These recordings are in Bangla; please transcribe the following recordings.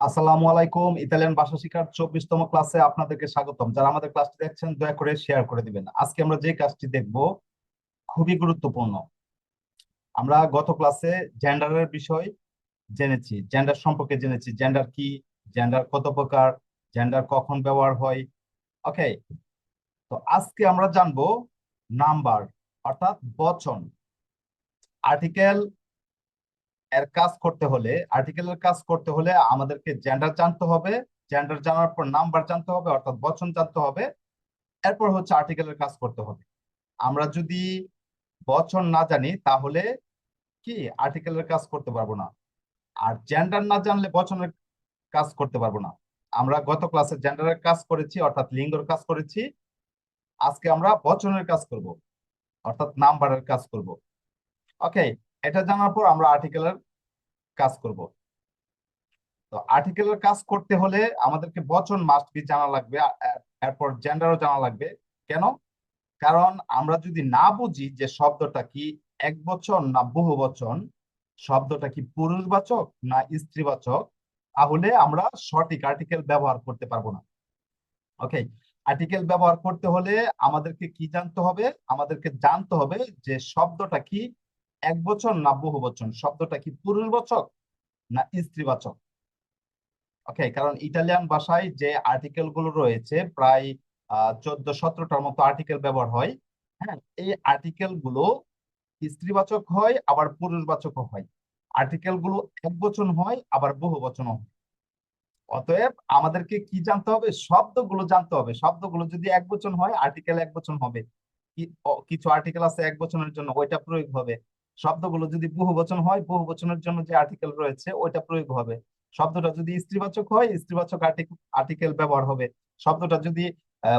আসসালামু আলাইকুম, ইতালিয়ান ভাষা শিক্ষার চব্বিশতম ক্লাসে আপনাদেরকে স্বাগতম। যারা আমাদের ক্লাসটি দেখছেন, দয়া করে শেয়ার করে দিবেন। আজকে আমরা যে কাজটি দেখব, খুবই গুরুত্বপূর্ণ। আমরা গত ক্লাসে জেন্ডারের বিষয় জেনেছি। জেন্ডার সম্পর্কে জেনেছি। জেন্ডার কি? জেন্ডার কত প্রকার? জেন্ডার কখন ব্যবহার হয়? ওকে তো আজকে আমরা জানব নাম্বার অর্থাৎ বচন। আর্টিকেল এর কাজ করতে হলে আর্টিকেলের কাজ করতে হলে আমাদেরকে জেন্ডার জানতে হবে। জেন্ডার জানার পর নাম্বার জানতে হবে, অর্থাৎ বচন জানতে হবে। এরপর হচ্ছে আর্টিকেলের কাজ করতে হবে। আমরা যদি বচন না জানি, তাহলে কি? আর্টিকেলের কাজ করতে পারব না। আর জেন্ডার না জানলে বচনের কাজ করতে পারব না। আমরা গত ক্লাসে জেন্ডারের কাজ করেছি, অর্থাৎ লিঙ্গর কাজ করেছি। আজকে আমরা বচনের কাজ করব, অর্থাৎ নাম্বারের কাজ করব। ওকে এটা জানার পর আমরা আর্টিকেলের কাজ করব। তো আর্টিকেলের কাজ করতে হলে আমাদেরকে বচন মাস্ট বি জানা লাগবে এরপর জেন্ডারও জানা লাগবে। কেন? কারণ আমরা যদি না বুঝি যে শব্দটা কি এক বচন না বহু বচন শব্দটা কি পুরুষবাচক না স্ত্রীবাচক, তাহলে আমরা সঠিক আর্টিকেল ব্যবহার করতে পারব না। ওকে আর্টিকেল ব্যবহার করতে হলে আমাদেরকে কি জানতে হবে? আমাদেরকে জানতে হবে যে শব্দটা কি এক বচন না বহু বচন? শব্দটা কি পুরুষবাচক না স্ত্রীবাচক? ওকে কারণ ইটালিয়ান ভাষায় যে আর্টিকেলগুলো রয়েছে প্রায় চোদ্দ সতেরোটার মতো আর্টিকেল ব্যবহার হয় হ্যাঁ? এই আর্টিকেলগুলো স্ত্রীবাচক হয়, আবার পুরুষবাচক হয়। আর্টিকেলগুলো এক বচন হয়, আবার বহু বচন হয়। অতএব আমাদেরকে কি জানতে হবে? শব্দগুলো জানতে হবে। শব্দগুলো যদি এক বচন হয় আর্টিকেল এক বচন হবে। কিছু আর্টিকেল আছে এক বচনের জন্য, ওইটা প্রয়োগ হবে। শব্দগুলো যদি বহু বচন হয় বহু বচনের জন্য যে আর্টিকেল রয়েছে, ওইটা প্রয়োগ হবে। শব্দটা যদি স্ত্রীবাচক হয়, স্ত্রীবাচক আর্টিকেল ব্যবহার হবে। শব্দটা যদি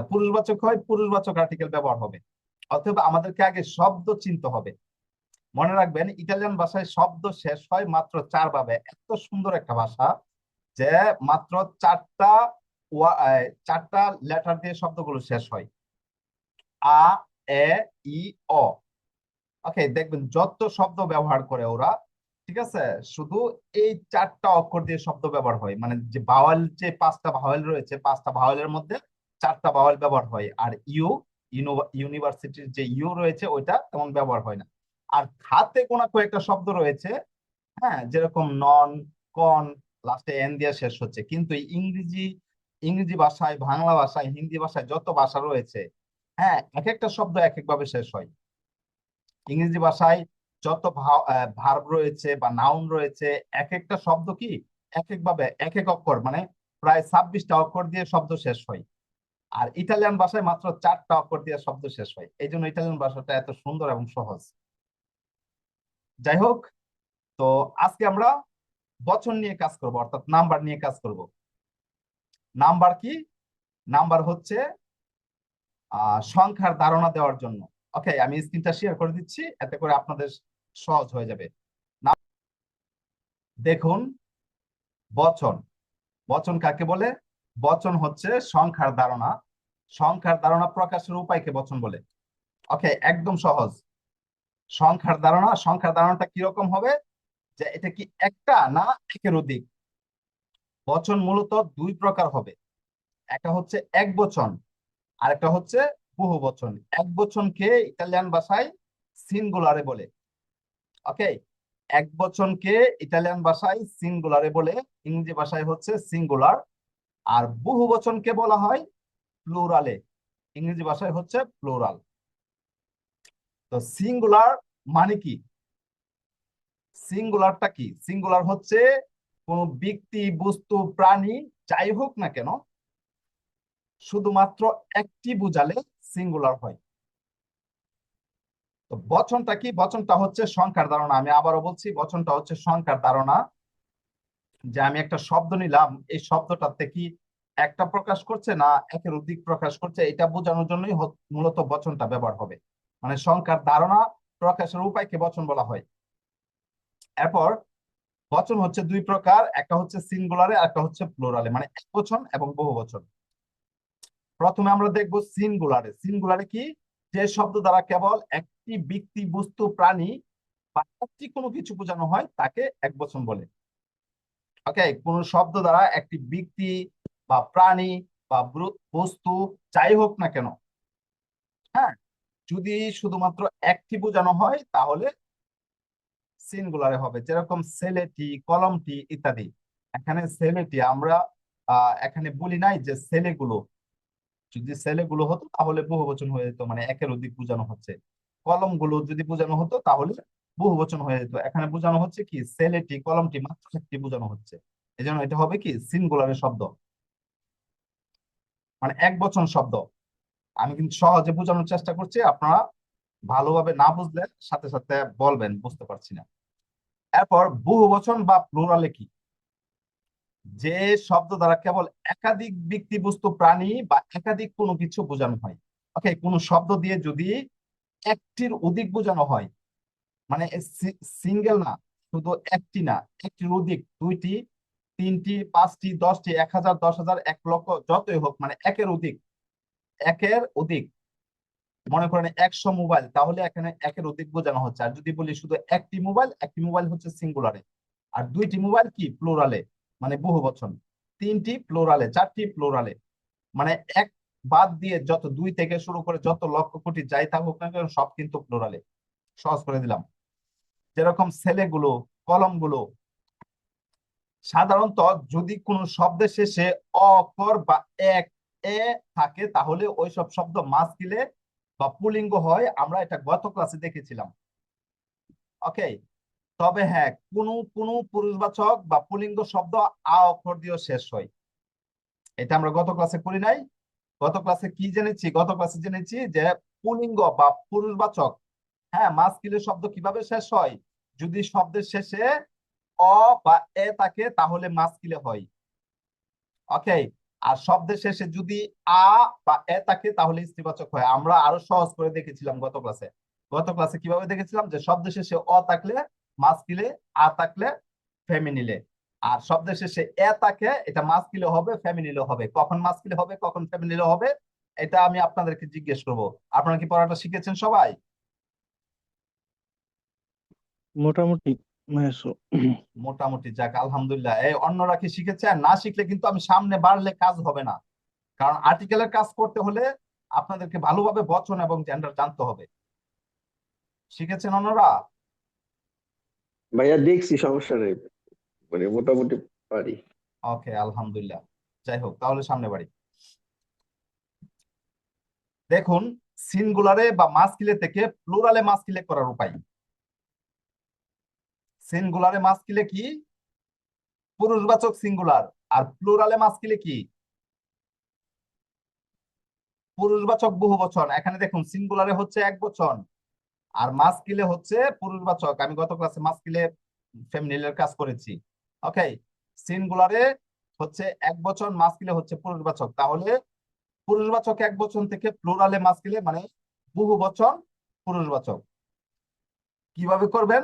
পুরুষবাচক হয়, পুরুষবাচক আর্টিকেল ব্যবহার হবে। অথবা আমাদেরকে আগে শব্দ চিনতে হবে। মনে রাখবেন, ইটালিয়ান ভাষায় শব্দ শেষ হয় মাত্র চার ভাবে। এত সুন্দর একটা ভাষা যে মাত্র চারটা চারটা লেটার দিয়ে শব্দগুলো শেষ হয়। আ, এ, ই, অ। ওকে দেখবেন যত শব্দ ব্যবহার করে ওরা, ঠিক আছে? শুধু এই চারটা অক্ষর দিয়ে শব্দ ব্যবহার হয়। মানে যে ভাওয়াল যে পাঁচটা ভাওয়াল রয়েছে, পাঁচটা ভাওয়ালের মধ্যে চারটা ভাওয়াল ব্যবহার হয়। আর ইউ ইউনিভার্সিটির যে ইউ রয়েছে, ওইটা তেমন ব্যবহার হয় না। আর খাতে কোন কয়েকটা শব্দ রয়েছে হ্যাঁ? যেরকম নন, কন, লাস্টে এন দিয়ে শেষ হচ্ছে। কিন্তু ইংরেজি ইংরেজি ভাষায়, বাংলা ভাষায়, হিন্দি ভাষায় যত ভাষা রয়েছে হ্যাঁ? এক একটা শব্দ এক একভাবে শেষ হয়। ইংরেজি ভাষায় যত ভার্ব রয়েছে বা নাউন রয়েছে এক একটা শব্দ কি? এক একভাবে এক এক অক্ষর মানে প্রায় ছাব্বিশটা অক্ষর দিয়ে শব্দ শেষ হয়। আর ইটালিয়ান ভাষায় মাত্র চারটা অক্ষর দিয়ে শব্দ শেষ হয়। এই জন্য ইটালিয়ান ভাষাটা এত সুন্দর এবং সহজ। যাই হোক, তো আজকে আমরা বচন নিয়ে কাজ করব, অর্থাৎ নাম্বার নিয়ে কাজ করব। নাম্বার কি? নাম্বার হচ্ছে সংখ্যার ধারণা দেওয়ার জন্য। ওকে আমি স্ক্রিনটা শেয়ার করে দিচ্ছি, এতে করে আপনাদের সহজ হয়ে যাবে। দেখুন, বচন। বচন কাকে বলে? বচন হচ্ছে সংখ্যার ধারণা। সংখ্যার ধারণা প্রকাশের উপায়কে বচন বলে। ওকে একদম সহজ। সংখ্যার ধারণা, সংখ্যার ধারণাটা কীরকম হবে? যে এটা কি একটা না একের অধিক? বচন মূলত দুই প্রকার হবে। একটা হচ্ছে এক বচন আর একটা হচ্ছে বহু বচন, এক বচনকে ইটালিয়ান ভাষায় সিঙ্গুলারে বলে। ওকে? এক বচনকে ইটালিয়ান ভাষায় সিঙ্গুলারে বলে, ইংরেজি ভাষায় হচ্ছে সিঙ্গুলার। আর বহু বচনকে বলা হয় প্লুরালে, ইংরেজি ভাষায় হচ্ছে প্লুরাল। তো সিঙ্গুলার মানে কি? সিঙ্গুলারটা কি? সিঙ্গুলার হচ্ছে কোন ব্যক্তি, বস্তু, প্রাণী, যাই হোক না কেন শুধুমাত্র একটি বুঝালে সিঙ্গুলার হয়। তো বচনটা কি? বচনটা হচ্ছে সংখ্যার ধারণা। আমি আবারও বলছি, বচনটা হচ্ছে সংখ্যার ধারণা। যে আমি একটা শব্দ নিলাম, এই শব্দটাতে কি একটা প্রকাশ করছে না একের অধিক প্রকাশ করছে? এটা বোঝানোর জন্যই মূলত বচনটা ব্যবহার হবে। মানে সংখ্যার ধারণা প্রকাশের উপায়কে বচন বলা হয়। এরপর বচন হচ্ছে দুই প্রকার, একটা হচ্ছে সিঙ্গুলারে আর একটা হচ্ছে প্লোরালে মানে এক বচন এবং বহু বচন। প্রথমে আমরা দেখব সিঙ্গুলারে। সিঙ্গুলারে কি? যে শব্দ দ্বারা কেবল একটি ব্যক্তি, বস্তু, প্রাণী বা কোনো কিছু বোঝানো হয়, তাকে এক বচন বলে। ওকে কোন শব্দ দ্বারা একটি ব্যক্তি বা প্রাণী বা বস্তু, যাই হোক না কেন হ্যাঁ যদি শুধুমাত্র একটি বোঝানো হয়, তাহলে সিঙ্গুলারে হবে। যেরকম সেলেটি, কলমটি ইত্যাদি। এখানে সেলেটি আমরা এখানে বলি নাই যে ছেলেগুলো যদি ছেলেগুলো হতো, তাহলে বহুবচন হয়ে যেত মানে একের অধিক বোঝানো হচ্ছে। কলমগুলো যদি বোঝানো হতো, তাহলে বহুবচন হয়ে যেত। এখানে বোঝানো হচ্ছে কি ছেলেটি কলমটি মাত্র একটি বোঝানো হচ্ছে। এই জন্য এটা হবে কি সিঙ্গুলারের শব্দ। মানে এক বচন শব্দ। আমি কিন্তু সহজে বোঝানোর চেষ্টা করছি, আপনারা ভালোভাবে না বুঝলে সাথে সাথে বলবেন, বুঝতে পারছি না। এরপর বহু বচন বা প্লুরালে কি? যে শব্দ দ্বারা কেবল একাধিক ব্যক্তি বস্তু প্রাণী বা একাধিক কোনো কিছু বোঝানো হয়। ওকে কোন শব্দ দিয়ে যদি একটির অধিক বোঝানো হয় মানে সিঙ্গেল না, শুধু একটি না, একটির অধিক, দুইটি, তিনটি, পাঁচটি, দশটি, এক হাজার, দশ হাজার, এক লক্ষ, যতই হোক মানে একের অধিক একের অধিক, মনে করেন একশো মোবাইল, তাহলে এখানে একের অধিক বোঝানো হচ্ছে। আর যদি বলি শুধু একটি মোবাইল একটি মোবাইল হচ্ছে সিঙ্গুলারে আর দুইটি মোবাইল কি? প্লোরালে মানে বহু বচন। তিনটি প্লোরালে চারটি প্লোরালে মানে এক বাদ দিয়ে যত দুই থেকে শুরু করে যত লক্ষ কোটি যাই থাকুক না কেন, সব কিন্তু প্লোরালে সহজ করে দিলাম। যেরকম ছেলেগুলো কলমগুলো সাধারণত যদি কোনো শব্দের শেষে অকর বা এক, এ থাকে, তাহলে ওই সব শব্দ মাস গিলে বা পুলিঙ্গ হয়। আমরা এটা গত ক্লাসে দেখেছিলাম। ওকে তবে হ্যাঁ কোনো কোনো পুরুষবাচক বা পুলিঙ্গ শব্দ আ অক্ষর দিয়েও শেষ হয়। এটা আমরা গত ক্লাসে করি নাই। গত ক্লাসে কি জেনেছি? গত ক্লাসে জেনেছি যে পুলিঙ্গ বা পুরুষবাচক হ্যাঁ মাস্কিলের শব্দ কীভাবে শেষ হয়? যদি শব্দের শেষে অ বা এ থাকে, তাহলে মাস্কিলে হয়। ওকে আর শব্দের শেষে যদি আ বা এ থাকে, তাহলে স্ত্রীবাচক হয়। আমরা আরও সহজ করে দেখেছিলাম গত ক্লাসে গত ক্লাসে কীভাবে দেখেছিলাম? যে শব্দের শেষে অ থাকলে মাস্কিলে আ থাকলে ফেমিনিলে আর শব্দের শেষে এ থাকে এটা মাস্কিলে হবে ফেমিনিলে হবে। কখন মাস্কিলে হবে কখন ফেমিনিলে হবে এটা আমি আপনাদেরকে জিজ্ঞেস করব। আপনারা কি পড়াটা শিখেছেন সবাই? মোটামুটি মোটামুটি যাক আলহামদুলিল্লাহ। এই অন্যরা কি শিখেছেন না শিখলে কিন্তু আমি সামনে বাড়লে কাজ হবে না। কারণ আর্টিকেলের কাজ করতে হলে আপনাদেরকে ভালোভাবে বচন এবং জেন্ডার জানতে হবে। শিখেছেন অন্যরা? ভাইয়া দেখছি, সমস্যা নেই। মানে মোটামুটি পারি। ওকে, আলহামদুলিল্লাহ। যাই হোক, তাহলে সামনে বাড়ি। দেখুন সিঙ্গুলারে বা মাস্কিলে থেকে প্লুরালে মাস্কিলে করার উপায়। সিঙ্গুলারে মাস্কিলে কি? পুরুষবাচক সিঙ্গুলার আর প্লুরালে মাস্কিলে কি? পুরুষবাচক বহুবচন। এখানে দেখুন সিঙ্গুলারে হচ্ছে এক বচন। আর মাস্কিলে হচ্ছে পুরুষবাচক আমি গত ক্লাসে মাস্কিলে ফেমিনিলের কাজ করেছি। ওকে? সিঙ্গুলারে হচ্ছে এক বচন, মাস্কিলে হচ্ছে পুরুষবাচক তাহলে পুরুষবাচক এক বচন থেকে প্লুরালে মাস্কিলে মানে বহু বচন পুরুষবাচক কীভাবে করবেন?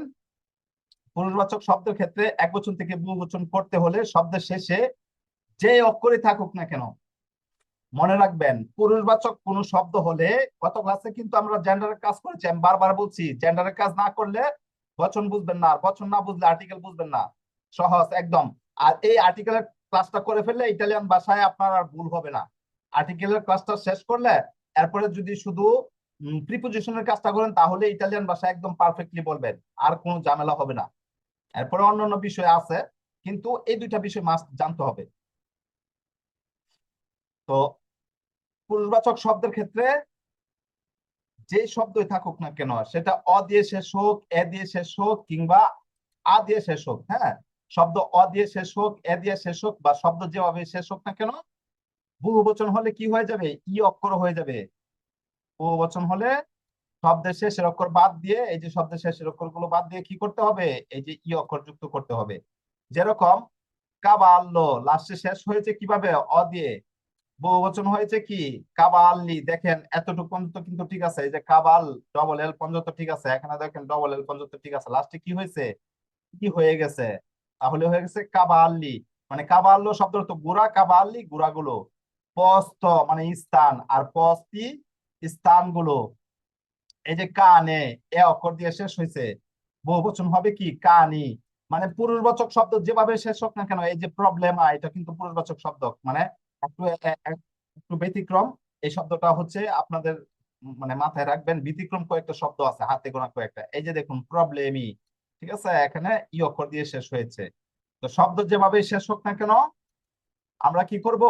পুরুষবাচক শব্দের ক্ষেত্রে এক বচন থেকে বহু বচন করতে হলে শব্দের শেষে যে অক্ষরে থাকুক না কেন মনে রাখবেন, পুরুষবাচক কোন শব্দ হলে গত ক্লাসে কিন্তু আমরা জেন্ডারের কাজ করেছি, আমি বারবার বলছি জেন্ডারের কাজ না করলে বচন বুঝবেন না আর বচন না বুঝলে আর্টিকেল বুঝবেন না। সহজ, একদম। আর এই আর্টিকেলের ক্লাসটা করে ফেললে ইটালিয়ান ভাষায় আপনার আর ভুল হবে না। আর্টিকেলের ক্লাসটা শেষ করলে এরপরে যদি শুধু প্রিপোজিশনের কাজটা করেন, তাহলে ইটালিয়ান ভাষা একদম পারফেক্টলি বলবেন, আর কোনো ঝামেলা হবে না। এরপরে অন্যান্য বিষয় আছে, কিন্তু এই দুইটা বিষয় মাস্ট জানতে হবে। তো পুরুষবাচক শব্দের ক্ষেত্রে যে শব্দই থাকুক না কেন, সেটা অ দিয়ে শেষ হোক, এ দিয়ে শেষ হোক কিংবা আ দিয়ে শেষ হোক হ্যাঁ? শব্দ অ দিয়ে শেষ হোক, এ দিয়ে শেষ হোক বা শব্দ যেভাবে শেষ হোক না কেন, বহু বচন হলে কি হয়ে যাবে? ই অক্ষর হয়ে যাবে। বহু বচন হলে শব্দের শেষের অক্ষর বাদ দিয়ে, এই যে শব্দের শেষের অক্ষরগুলো বাদ দিয়ে কি করতে হবে? এই যে ই অক্ষর যুক্ত করতে হবে। যেরকম, কাবাল্লো লাস্টে শেষ হয়েছে কীভাবে? অ দিয়ে বহু বচন হয়েছে কি? কাবাল্লি দেখেন, এতটুকু পর্যন্ত কিন্তু ঠিক আছে। এই যে কাবাল ডবল এল পর্যন্ত ঠিক আছে। এখানে দেখেন ডবল এল পর্যন্ত ঠিক আছে। লাস্টে কি হয়েছে? কি হয়ে গেছে? তাহলে হয়ে গেছে কাবাল্লি মানে কাবাল্লো শব্দ তো গুড়া কাবাল্লি গুড়াগুলো। পস্ত মানে স্থান। আর পস্তি স্থানগুলো। এই যে কানে, এ অক্ষর দিয়ে শেষ হয়েছে। বহু বচন হবে কি? কানি। মানে পুরুষবাচক শব্দ যেভাবে শেষ হোক না কেন, এই যে প্রবলেম এটা কিন্তু পুরুষবাচক শব্দ। মানে একটু ব্যতিক্রম। এই শব্দটা হচ্ছে আপনাদের মানে মাথায় রাখবেন ব্যতিক্রম কয়েকটা শব্দ আছে হাতে গোনা কয়েকটা। এই যে দেখুন প্রবলেমই ঠিক আছে? এখানে ই অক্ষর দিয়ে শেষ হয়েছে। তো শব্দ যেভাবে শেষ হোক না কেন আমরা কি করব?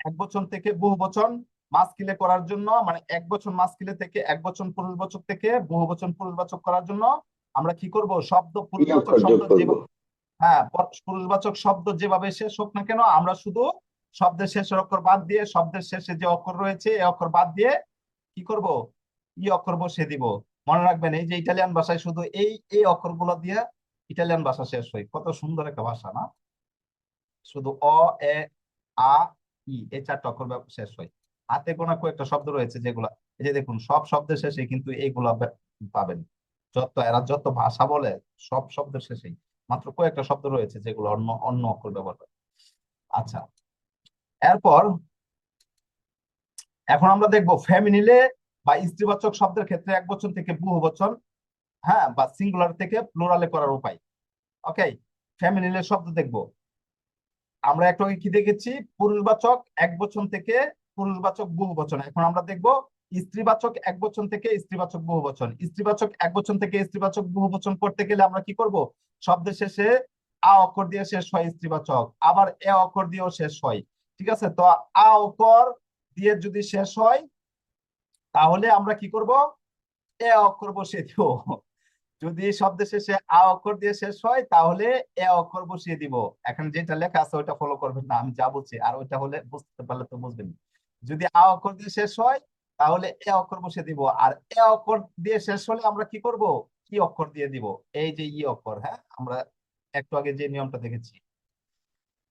এক বচন থেকে বহু বচন মাস্কিলে করার জন্য মানে এক বচন মাস্কিলে থেকে এক বচন পুরুষবাচক থেকে বহু বচন পুরুষবাচক করার জন্য আমরা কি করব? শব্দ পুরুষবাচক শব্দ হ্যাঁ পর- পুরুষবাচক শব্দ যেভাবে শেষ হোক না কেন আমরা শুধু শব্দের শেষের অক্ষর বাদ দিয়ে শব্দের শেষে যে অক্ষর রয়েছে, এই অক্ষর বাদ দিয়ে কি করব? ই অক্ষর বসিয়ে দিব। মনে রাখবেন, এই যে ইটালিয়ান ভাষায় শুধু এই এই অক্ষরগুলো দিয়ে ইটালিয়ান ভাষা শেষ হয়। কত সুন্দর একটা ভাষা, না? শুধু অ, এ, আ, ই, এই চারটা অক্ষর শেষ হয়। হাতে গোনা কয়েকটা শব্দ রয়েছে যেগুলা, এই যে দেখুন, সব শব্দের শেষে কিন্তু এইগুলা পাবেন। যত, এরা যত ভাষা বলে, সব শব্দের শেষেই। মাত্র কয়েকটা শব্দ রয়েছে যেগুলো অন্য অন্য অক্ষর ব্যবহার করে। আচ্ছা এরপর এখন আমরা দেখব ফ্যামিলিলে বা স্ত্রীবাচক শব্দের ক্ষেত্রে এক বচন থেকে বহু বচন হ্যাঁ বা সিঙ্গুলার থেকে প্লুরালে করার উপায়। ওকে ফ্যামিলিলে শব্দ দেখব। আমরা একটু কি দেখেছি? পুরুষবাচক এক বচন থেকে পুরুষবাচক বহু বচন। এখন আমরা দেখব স্ত্রীবাচক এক বচন থেকে স্ত্রীবাচক বহু বচন। স্ত্রীবাচক এক বচন থেকে স্ত্রীবাচক বহু বচন করতে গেলে আমরা কি করব? শব্দের শেষে আ অক্ষর দিয়ে শেষ হয় স্ত্রীবাচক। আবার এ অক্ষর দিয়েও শেষ হয়। ঠিক আছে? তো আ অক্ষর দিয়ে যদি শেষ হয়, তাহলে আমরা কি করব? এ অক্ষর বসিয়ে দিব। যদি শব্দের শেষে আ অক্ষর দিয়ে শেষ হয়, তাহলে এ অক্ষর বসিয়ে দিব। এখন যেটা লেখা আছে, ওইটা ফলো করবেন না, আমি যা বলছি, আর ওইটা হলে বুঝতে পারলে তো বুঝবেন যদি আ অক্ষর দিয়ে শেষ হয়, তাহলে এ অক্ষর বসিয়ে দিব। আর এ অক্ষর দিয়ে শেষ হলে আমরা কি করব? কি অক্ষর দিয়ে দিব। এই যে ই অক্ষর হ্যাঁ? আমরা একটু আগে যে নিয়মটা দেখেছি।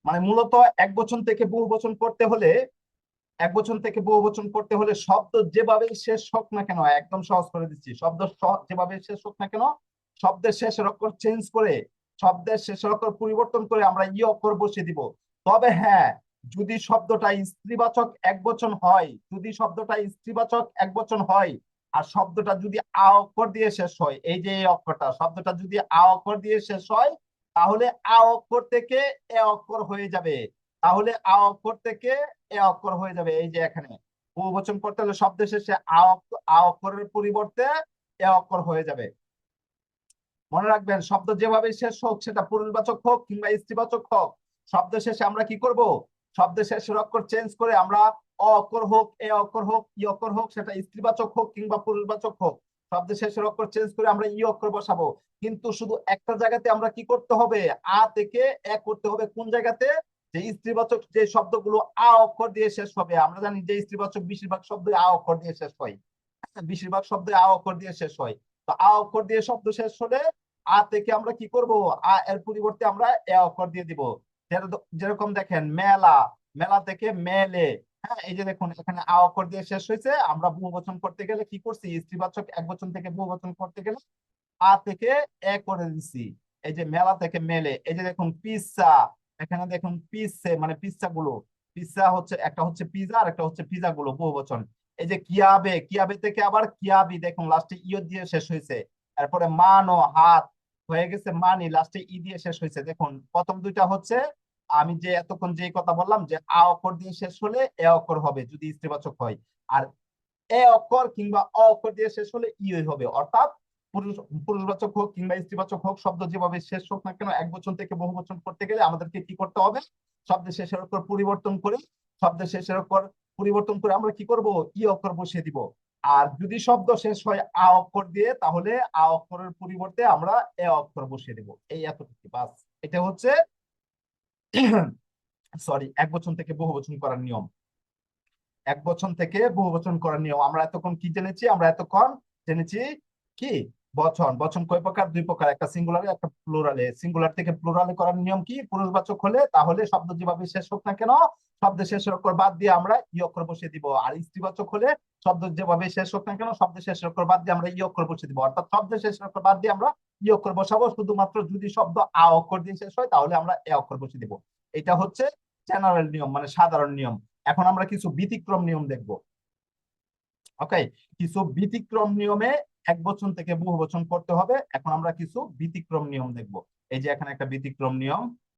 মানে মূলত এক বচন থেকে বহু বচন করতে হলে, এক বচন থেকে বহু বচন করতে হলে শব্দ যেভাবে শেষ হোক না কেন, একদম সহজ করে দিচ্ছি, শব্দ যেভাবে শেষ হোক না কেন, শব্দের শেষের অক্ষর চেঞ্জ করে, শব্দের শেষের অক্ষর পরিবর্তন করে আমরা ই অক্ষর বসিয়ে দিব। তবে হ্যাঁ যদি শব্দটা স্ত্রীবাচক এক বচন হয়, যদি শব্দটা স্ত্রীবাচক এক বচন হয়, আর শব্দটা যদি আ অক্ষর দিয়ে শেষ হয়, এই যে এই অক্ষরটা, শব্দটা যদি আ অক্ষর দিয়ে শেষ হয় তাহলে আ অক্ষর থেকে এ অক্ষর হয়ে যাবে। তাহলে আ অক্ষর থেকে এ অক্ষর হয়ে যাবে। এই যে এখানে বহুবচন করতে হলে শব্দের শেষে আ আ অক্ষরের পরিবর্তে এ অক্ষর হয়ে যাবে। মনে রাখবেন, শব্দ যেভাবে শেষ হোক সেটা পুরুষবাচক হোক কিংবা স্ত্রীবাচক হোক, শব্দ শেষে আমরা কি করব? শব্দের শেষের অক্ষর চেঞ্জ করে আমরা অ অক্ষর হোক, এ অক্ষর হোক, ই অক্ষর হোক, সেটা স্ত্রীবাচক হোক কিংবা পুরুষবাচক হোক। শব্দের শেষের অক্ষর চেঞ্জ করে আমরা ই অক্ষর বসাবো। কিন্তু শুধু একটা জায়গাতে আমরা কি করতে হবে? আ থেকে এ করতে হবে। কোন জায়গাতে? যে স্ত্রীবাচক যে শব্দগুলো আ অক্ষর দিয়ে শেষ হবে। আমরা জানি যে স্ত্রীবাচক বেশিরভাগ শব্দ আ অক্ষর দিয়ে শেষ হয়। হ্যাঁ, বেশিরভাগ শব্দ আ অক্ষর দিয়ে শেষ হয়। তো আ অক্ষর দিয়ে শব্দ শেষ হলে আ থেকে আমরা কি করব? আ এর পরিবর্তে আমরা এ অক্ষর দিয়ে দিব। যেরকম দেখেন মেলা। মেলা থেকে মেলে। হ্যাঁ এই যে দেখুন, এখানে আ অক্ষর দিয়ে শেষ হয়েছে। আমরা বহু বচন করতে গেলে কি করছি? স্ত্রীবাচক এক থেকে বহু বচন করতে গেলে আ থেকে এ করে দিছি। এই যে মেলা থেকে মেলে। এই যে দেখুন পিৎজা এখানে দেখুন পিসে মানে পিৎজা গুলো পিৎজা হচ্ছে, একটা হচ্ছে পিজা আর একটা হচ্ছে পিজা গুলো বহু বচন। এই যে কিয়াবে কিয়াবে থেকে আবার কিয়াবি। দেখুন লাস্টে ইও দিয়ে শেষ হয়েছে। তারপরে মানো হাত। হয়ে গেছে মানি লাস্টে ই দিয়ে শেষ হয়েছে। দেখুন, প্রথম দুইটা হচ্ছে আমি যে এতক্ষণ যে কথা বললাম যে আ অক্ষর দিয়ে শেষ হলে এ অক্ষর হবে যদি স্ত্রীবাচক হয়। আর এ অক্ষর কিংবা অ অক্ষর দিয়ে শেষ হলে ই হবে। অর্থাৎ পুরুষ, পুরুষবাচক হোক কিংবা স্ত্রীবাচক হোক, শব্দ যেভাবে শেষ হোক না কেন, এক বচন থেকে বহু বচন করতে গেলে আমাদেরকে কি করতে হবে? শব্দের শেষের অক্ষর পরিবর্তন করে, শব্দের শেষের অক্ষর পরিবর্তন করে আমরা কি করব? ই অক্ষর বসিয়ে দিব। আর যদি শব্দ শেষ হয় আ অক্ষর দিয়ে, তাহলে আ অক্ষরের পরিবর্তে আমরা এ অক্ষর বসিয়ে দেব। এই এতটুকু, বাস। এটা হচ্ছে সরি এক বচন থেকে বহু বচন করার নিয়ম। এক বচন থেকে বহু বচন করার নিয়ম। আমরা এতক্ষণ কি জেনেছি? আমরা এতক্ষণ জেনেছি কি? বচন। বচন কয় প্রকার? দুই প্রকার। একটা সিঙ্গুলারে একটা প্লুরালে সিঙ্গুলার থেকে প্লুরালে করার নিয়ম কি? পুরুষবাচক হলে তাহলে শব্দ যেভাবে শেষ হোক না কেন শব্দের শেষের অক্ষর বাদ দিয়ে আমরা ই অক্ষর বসিয়ে দিব। আর স্ত্রীবাচক হলে শব্দ যেভাবে শেষ হোক না কেন শব্দের শেষের অক্ষর বাদ দিয়ে আমরা ই অক্ষর বসিয়ে দিব। অর্থাৎ শব্দের শেষের অক্ষর বাদ দিয়ে আমরা ই অক্ষর বসাবো শুধুমাত্র যদি শব্দ আ অক্ষর দিয়ে শেষ হয়, তাহলে আমরা এ অক্ষর বসে দিব। এটা হচ্ছে জেনারেল নিয়ম মানে সাধারণ নিয়ম। এখন আমরা কিছু ব্যতিক্রম নিয়ম দেখব। ওকে কিছু ব্যতিক্রম নিয়মে এক বচন থেকে বহু বচন করতে হবে। এখন আমরা কিছু ব্যতিক্রম নিয়ম দেখব। এই যে এখানে একটা ব্যতিক্রম নিয়ম।